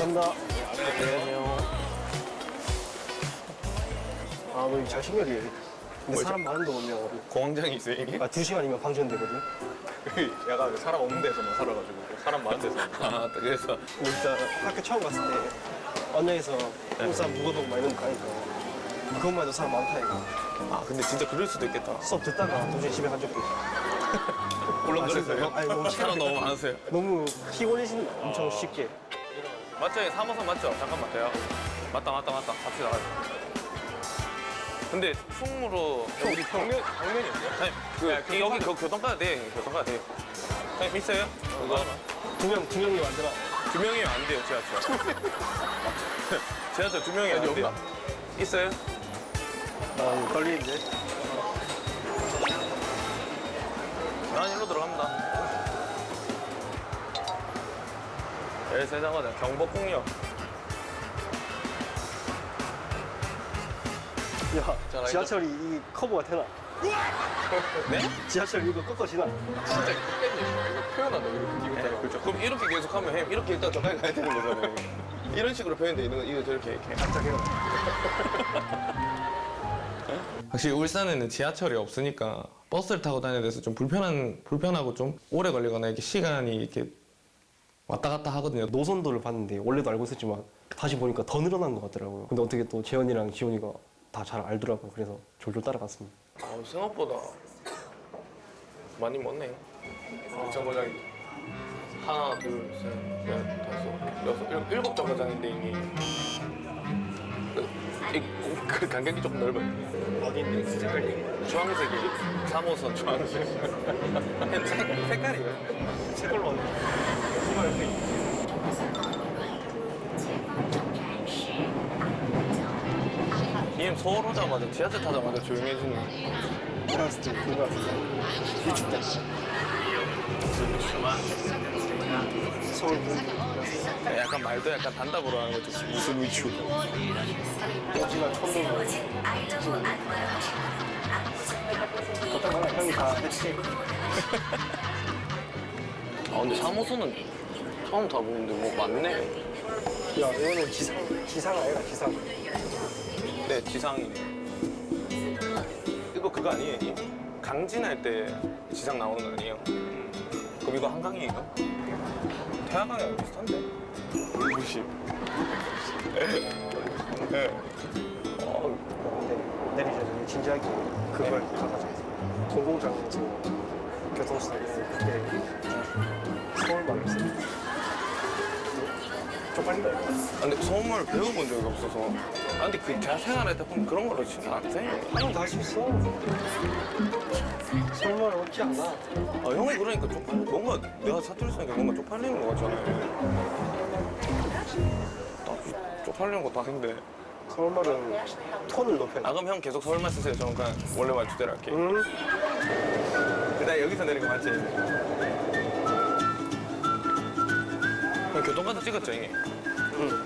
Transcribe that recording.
감사합니다. 안녕하세요. 아, 너 이거 잘 챙겨야 돼. 근데 사람 많은 데 오면 공황장이 있어요 이게? 아, 두 시간이면 방전되거든. 약간 사람 없는 데서만 살아가지고 사람 많은 데서 아 그래서 근데 일단 학교 처음 갔을 때 언양에서 한국 사람 무거동 막 이런 거 가니까 그것만 해도 사람 많다 이거. 아 근데 진짜 그럴 수도 있겠다 수업 듣다가 도저히 집에 간 적도 있어. 물론 아, 진짜? 그랬어요 아니, 너무 사람 너무 많으세요 너무 피곤해진 엄청 쉽게. 맞죠? 3호선 맞죠? 잠깐만 돼요 맞다 맞다 맞다 같이 나가요 근데 충무로 여기 방면, 방면이었어요? 아니 그 여기 그 교통카드 돼요 교통카드 돼요 사장님 있어요? 그거 두 명, 두 명이 만들어. 두 명이면 안 돼요 지하철 지하철 두 명이 안 돼요 있어요? 아, 이거 떨리는데. 난 일로 들어갑니다. 열세장하자 경복궁역. 야, 자, 지하철이 이 커버가 되나? 네? 지하철 이거 꺾어지나? 진짜 끝겠네요. 이거 표현한다 이렇게. 네, 그렇죠. 그럼 이렇게 계속하면 햄 이렇게 일단 가까이 가야 되는 거잖아요. 이런 식으로 표현돼 있는 거 이거 저렇게 이렇게. 깜짝이야. 확실히 울산에는 지하철이 없으니까 버스를 타고 다니는 데서 좀 불편한 불편하고 좀 오래 걸리거나 이렇게 시간이 이렇게 왔다 갔다 하거든요. 노선도를 봤는데 원래도 알고 있었지만 다시 보니까 더 늘어난 것 같더라고요. 근데 어떻게 또 재현이랑 지원이가 다 잘 알더라고요. 그래서 졸졸 따라갔습니다. 아, 생각보다 많이 먹네. 정거장이 하나, 둘, 셋, 넷, 다섯, 여섯, 일곱, 일곱 정거장인데 이미 그, 이, 그 간격이 조금 넓어요. 어딘데? 색깔이? 주황색이 3호선 주황색. 그냥 색, 색깔이에요. 색깔로 이게 서울 오자마자 지하철 타자마자 조용해지는. 알았을 때 그거 같은데. 위축돼. 서울 분위기. 약간 말도 약간 단답으로 하는 거죠. 무슨 위축. 하지만 천둥. 어떤 거나 형이 다 했지. 아 근데 3호선은 처음 타보는데 뭐 많네. 야, 이거는 지상, 지상 아니라 지상. 네, 지상이네. 이거 그거 아니에요? 이 강진할 때 지상 나오는 거 아니에요? 그럼 이거 한강이에요? 태화강이랑 비슷한데? 60. 네. 어, 근데 내리셔서 진지하게 그걸 가가지고 공공장에서 교통수단 그게 서울 말로 있어요. 아, 근데 소음을 배워본 적이 없어서. 아, 근데 그 제가 생활할 때 보면 그런 걸로 치면 안 돼. 형은 다할수 있어. 서울말 어렵지 않아. 아, 형은 그러니까 쪽팔 뭔가 내가 사투리 쓰니까 뭔가 쪽팔리는 거 같잖아요. 나 쪽팔리는 것도 아닌데. 서울말은 톤을 높여. 아, 그럼 형 계속 서울말 쓰세요. 저는 그냥 원래 말투대로 할게요. 응? 나 여기서 내린 거 맞지? 형 교통카드 찍었죠, 형님? 응.